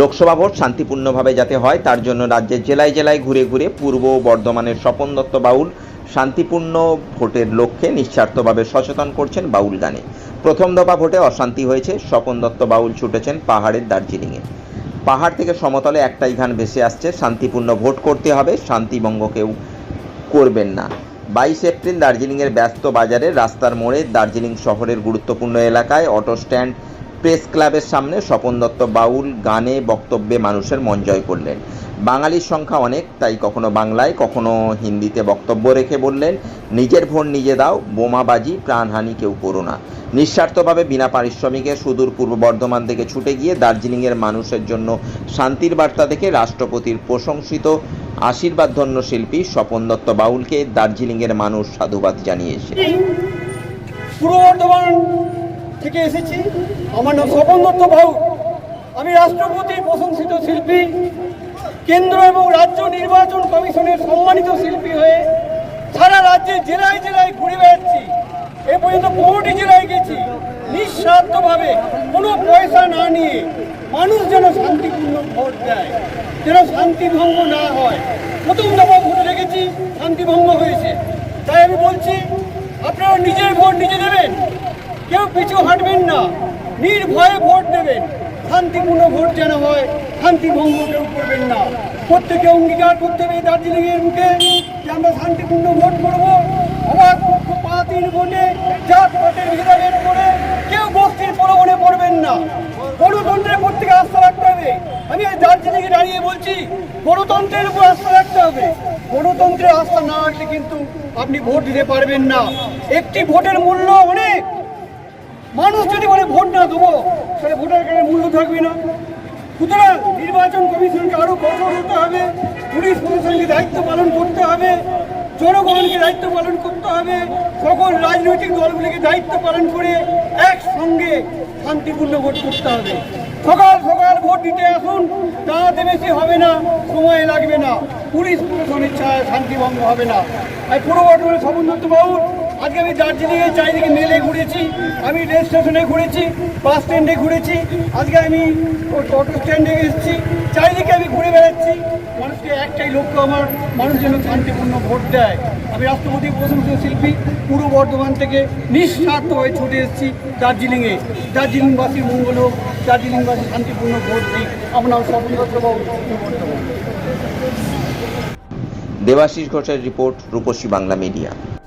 Lok Sabha vote শান্তিপূর্ণভাবে যাতে হয়, তার জন্য রাজ্যের জেলায় জেলায় ঘুরে ঘুরে পূর্ব বর্ধমানের স্বপন দত্ত বাউল শান্তিপূর্ণ ভোটের লক্ষ্যে নিঃস্বার্থভাবে সচেতন করছেন বাউল গানে। প্রথম দফা ভোটে অশান্তি হয়েছে, স্বপন দত্ত বাউল ছুটেছেন পাহাড়ের দার্জিলিংয়ে। পাহাড় থেকে সমতলে একটাই গান ভেসে আসছে, শান্তিপূর্ণ ভোট করতে হবে শান্তিভঙ্গ কেউ করবেন না। বাইশ এপ্রিল দার্জিলিংয়ের ব্যস্ত বাজারে রাস্তার মোড়ে দার্জিলিং শহরের গুরুত্বপূর্ণ এলাকায় অটো স্ট্যান্ড প্রেস ক্লাবের সামনে স্বপন দত্ত বাউল গানে বক্তব্যে মানুষের মন জয় করলেন। বাঙালির সংখ্যা অনেক, তাই কখনো বাংলায়, কখনো হিন্দিতে বক্তব্য রেখে বললেন, নিজের ভোট নিজে দাও, বোমাবাজি, প্রাণহানি কেউ করো না। নিঃস্বার্থভাবে বিনা পারিশ্রমিকে সুদূর পূর্ব বর্ধমান থেকে ছুটে গিয়ে দার্জিলিংয়ের মানুষের জন্য শান্তির বার্তা থেকে রাষ্ট্রপতির প্রশংসিত আশীর্বাদধন্য শিল্পী স্বপন দত্ত বাউলকে দার্জিলিংয়ের মানুষ সাধুবাদ জানিয়েছে পূর্ব বর্ধমান থেকে এসেছি। আমার নাম স্বপন দত্ত ভাউ আমি রাষ্ট্রপতির প্রশংসিত শিল্পী, কেন্দ্র এবং রাজ্য নির্বাচন কমিশনের সম্মানিত শিল্পী হয়ে সারা রাজ্যে জেলায় জেলায় ঘুরে বেড়াচ্ছি। এ পর্যন্ত পনেরোটি জেলায় গেছি। নিঃস্বার্থভাবে কোনো পয়সা না নিয়ে মানুষ যেন শান্তিপূর্ণ ভোট দেয়, যেন শান্তিভঙ্গ না হয়। প্রথম দফা ভোটে রেখেছি, শান্তিভঙ্গ হয়েছে। তাই আমি বলছি, আপনারা নিজের ভোট নিজে দেবেন। কেউ পিছু হাঁটবেন না। নির্ভয়ে ভোট দেবেন। শান্তিপূর্ণ ভোট যেন হয় শান্তিভঙ্গ কেউ করবেন না। প্রত্যেকে অঙ্গীকার করতে হবে দার্জিলিংয়ের মুখে যে আমরা শান্তিপূর্ণ ভোট করব অবাধ পক্ষপাতির ভোটে জাত পাতের ভেদাভেদ করে কেউ গোষ্ঠীর প্রলোভনে পড়বেন না। গণতন্ত্রের প্রত্যেকে আস্থা রাখতে হবে। আমি এই দার্জিলিংয়ে দাঁড়িয়ে বলছি, গণতন্ত্রের উপর আস্থা রাখতে হবে। গণতন্ত্রের আস্থা না রাখলে কিন্তু আপনি ভোট দিতে পারবেন না। একটি ভোটের মূল্য অনেক। মানুষ যদি বলে ভোট না দেবো তাহলে ভোটার কার্ডের মূল্য থাকবে না। সুতরাং নির্বাচন কমিশনকে আরও কঠোর হতে হবে, পুলিশ প্রশাসনকে দায়িত্ব পালন করতে হবে, জনগণকে দায়িত্ব পালন করতে হবে, সকল রাজনৈতিক দলগুলিকে দায়িত্ব পালন করে একসঙ্গে শান্তিপূর্ণ ভোট করতে হবে। সকাল সকাল ভোট দিতে আসুন তাতে বেশি হবে না, সময় লাগবে না। পুলিশ প্রশাসনের ছায় শান্তিভঙ্গ হবে না। আর পূর্ব বর্ধমানের সমুন্নত বাবু আজকে আমি দার্জিলিংয়ে চারিদিকে মেলে ঘুরেছি, আমি রেল স্টেশনে ঘুরেছি, বাস স্ট্যান্ডে ঘুরেছি, আজকে আমি অটো স্ট্যান্ডে এসেছি, চারিদিকে আমি ঘুরে বেড়াচ্ছি। মানুষকে একটাই লক্ষ্য, আমার মানুষ যেন শান্তিপূর্ণ ভোট দেয়। আমি রাষ্ট্রপতি প্রশংসিত শিল্পী, পূর্ব বর্ধমান থেকে নিঃস্বার্থ হয়ে ছুটে এসেছি দার্জিলিংয়ে। দার্জিলিংবাসীর মঙ্গল হোক, দার্জিলিংবাসী শান্তিপূর্ণ ভোট দিক। আপনার বর্ধমান। দেবাশিস ঘোষের রিপোর্ট রূপসী বাংলা মিডিয়া।